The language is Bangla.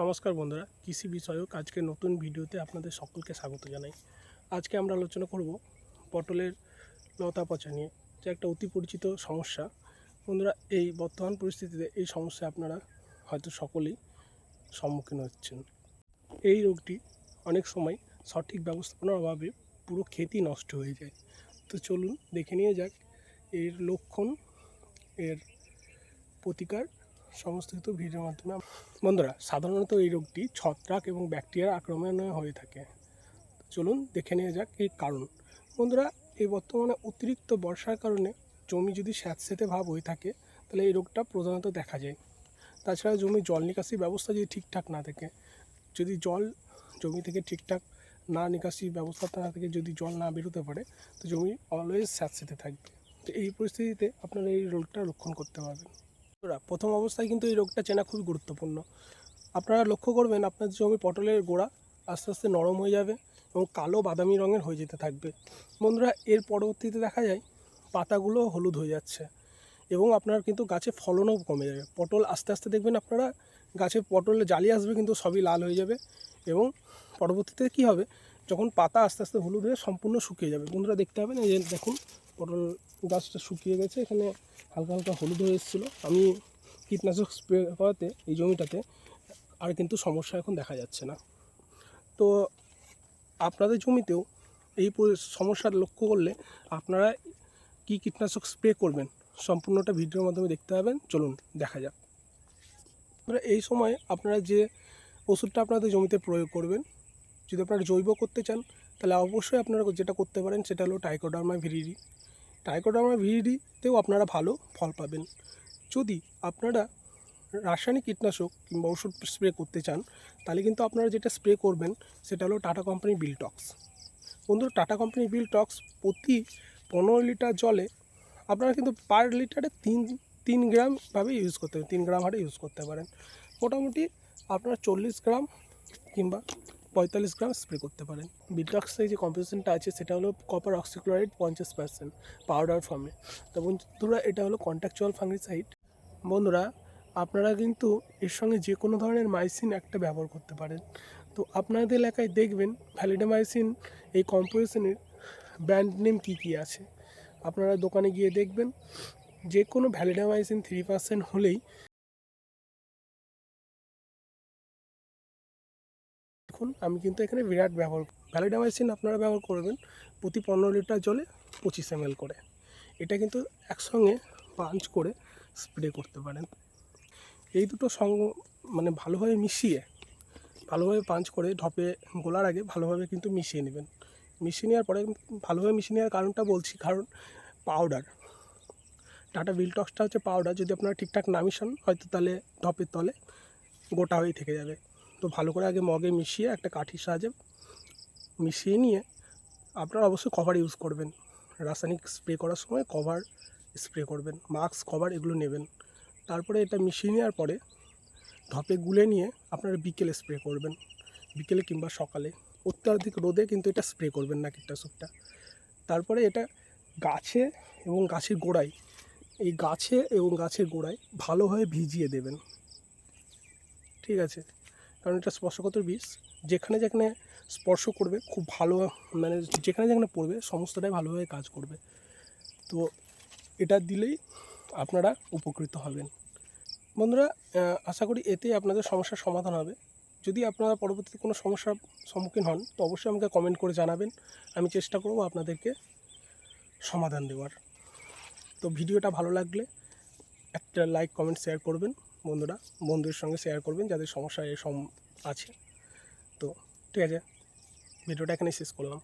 নমস্কার বন্ধুরা, কৃষি বিষয়ক আজকে নতুন ভিডিওতে আপনাদের সকলকে স্বাগত জানাই। আজকে আমরা আলোচনা করব পটলের লতা পচা নিয়ে, যা একটা অতি পরিচিত সমস্যা। বন্ধুরা, এই বর্তমান পরিস্থিতিতে এই সমস্যা আপনারা হয়তো সকলেই সম্মুখীন হচ্ছেন। এই রোগটি অনেক সময় সঠিক ব্যবস্থাপনার অভাবে পুরো ক্ষেতই নষ্ট হয়ে যায়। তো চলুন দেখে নিয়ে যাক, এর লক্ষণ, এর প্রতিকার সমস্ত কিছু ভিডিওর মাধ্যমে বন্ধুরা, সাধারণত এই রোগটি ছত্রাক এবং ব্যাকটেরিয়ার আক্রমণে হয়ে থাকে। চলুন দেখে নিয়ে যাক এই কারণ। বন্ধুরা, এই বর্তমানে অতিরিক্ত বর্ষার কারণে জমি যদি স্যাঁতসেঁতে ভাব হয়ে থাকে, তাহলে এই রোগটা প্রধানত দেখা যায়। তাছাড়া জমি জল নিকাশি ব্যবস্থা যদি ঠিকঠাক না থাকে, যদি জল জমি থেকে ঠিকঠাক না নিকাশি ব্যবস্থা না থেকে, যদি জল না বেরোতে পারে, তো জমি অলওয়েজ স্যাঁতসেঁতে থাকবে। তো এই পরিস্থিতিতে আপনারা এই রোগটা লক্ষণ করতে পারবেন। বন্ধুরা, প্রথম অবস্থায় কিন্তু এই রোগটা চেনা খুবই গুরুত্বপূর্ণ। আপনারা লক্ষ্য করবেন আপনার জমি পটলের গোড়া আস্তে আস্তে নরম হয়ে যাবে এবং কালো বাদামি রঙের হয়ে যেতে থাকবে। বন্ধুরা এর পরবর্তীতে দেখা যায় পাতাগুলো হলুদ হয়ে যাচ্ছে এবং আপনার কিন্তু গাছে ফলনও কমে যাবে। পটল আস্তে আস্তে দেখবেন আপনারা গাছে পটলে জালি আসবে কিন্তু সবই লাল হয়ে যাবে এবং পরবর্তীতে কী হবে? যখন পাতা আস্তে আস্তে হলুদ হয়ে সম্পূর্ণ শুকিয়ে যাবে। বন্ধুরা দেখতে পাবেন এই দেখুন পটল গাছটা শুকিয়ে গেছে, এখানে হালকা হালকা হলুদ হয়ে এসেছিল। আমি কীটনাশক স্প্রে করাতে এই জমিটাতে, আর কিন্তু সমস্যা এখন দেখা যাচ্ছে না। তো আপনাদের জমিতেও এই সমস্যার লক্ষ্য করলে আপনারা কি কীটনাশক স্প্রে করবেন, সম্পূর্ণটা ভিডিওর মাধ্যমে দেখতে পাবেন। চলুন, দেখা যাক। এই সময় আপনারা যে ওষুধটা আপনাদের জমিতে প্রয়োগ করবেন, যদি আপনারা জৈব করতে চান, তাহলে অবশ্যই আপনারা যেটা করতে পারেন, সেটা হলো টাইকোডার্মা ভিরিডি টাইকোডার্মা ভিডিতেও আপনারা ভালো ফল পাবেন। যদি আপনারা রাসায়নিক কীটনাশক কিংবা ওষুধ স্প্রে করতে চান, তাহলে কিন্তু আপনারা যেটা স্প্রে করবেন, সেটা হলো টাটা কোম্পানি বিলটক্স বন্ধু টাটা কোম্পানি বিলটক্স প্রতি পনেরো লিটার জলে আপনারা কিন্তু পার লিটারে তিন তিন গ্রামভাবে ইউজ করতে পারেন, তিন গ্রাম হারে ইউজ করতে পারেন। মোটামুটি আপনারা চল্লিশ গ্রাম কিংবা পঁয়তাল্লিশ গ্রাম স্প্রে করতে পারেন। বিলটক্সের যে কম্পোজিশনটা আছে, সেটা হলো কপার অক্সিক্লোরাইড পঞ্চাশ পার্সেন্ট পাউডার ফর্মে তো বন্ধুরা, এটা হলো কন্ট্যাকচুয়াল ফাঙ্গিসাইড বন্ধুরা, আপনারা কিন্তু এর সঙ্গে যে কোনো ধরনের মাইসিন একটা ব্যবহার করতে পারেন। তো আপনাদের এলাকায় দেখবেন ভ্যালিডামাইসিন এই কম্পোজিশনের ব্র্যান্ড নেম কী কী আছে? আপনারা দোকানে গিয়ে দেখবেন, যে কোনো ভ্যালিডামাইসিন থ্রি পার্সেন্ট হলেই দেখুন, আমি কিন্তু এখানে বিরাট ব্যবহার ভ্যালিডামাইসিন আপনারা ব্যবহার করবেন প্রতি পনেরো লিটার জলে পঁচিশ এম করে। এটা কিন্তু একসঙ্গে পাঞ্চ করে স্প্রে করতে পারেন। এই দুটো সঙ্গ মানে ভালোভাবে মিশিয়ে, ভালোভাবে পাঞ্চ করে ঢপে গোলার আগে ভালোভাবে কিন্তু মিশিয়ে নেবেন। মিশিয়ে নেওয়ার পরে ভালোভাবে মিশিয়ে নেওয়ার কারণটা বলছি, কারণ পাউডার টাটা বিলটক্সটা হচ্ছে পাউডার যদি আপনারা ঠিকঠাক না মিশান, হয়তো তাহলে ঢপের তলে গোটা হয়ে থেকে যাবে। তো ভালো করে আগে মগে মিশিয়ে একটা কাঠির সাহায্যে মিশিয়ে নিয়ে আপনারা অবশ্যই কভার ইউজ করবেন। রাসায়নিক স্প্রে করার সময় কভার স্প্রে করবেন মাস্ক কভার এগুলো নেবেন। তারপরে এটা মিশিয়ে নেওয়ার পরে ধপে গুলে নিয়ে আপনারা বিকেলে স্প্রে করবেন। বিকেলে কিংবা সকালে। অত্যাধিক রোদে কিন্তু এটা স্প্রে করবেন না কীটনাশকটা। তারপরে এটা গাছে এবং গাছের গোড়ায়, এই গাছে এবং গাছের গোড়ায় ভালোভাবে ভিজিয়ে দেবেন। ঠিক আছে? কারণ এটা স্পর্শকাতর বীজ। যেখানে যেখানে স্পর্শ করবে, খুব ভালো মানে যেখানে যেখানে পড়বে, সমস্তটাই ভালোভাবে কাজ করবে। তো এটা দিলেই আপনারা উপকৃত হবেন। বন্ধুরা আশা করি এতে আপনাদের সমস্যার সমাধান হবে। যদি আপনারা পরবর্তীতে কোনো সমস্যার সম্মুখীন হন, তো অবশ্যই আমাকে কমেন্ট করে জানাবেন। আমি চেষ্টা করব আপনাদেরকে সমাধান দেওয়ার। তো ভিডিওটা ভালো লাগলে একটা লাইক কমেন্ট শেয়ার করবেন। বন্ধুরা, বন্ধুদের সঙ্গে শেয়ার করবেন যাদের সমস্যা এসব আছে। তো ঠিক আছে, ভিডিওটা এখানে শেষ করলাম।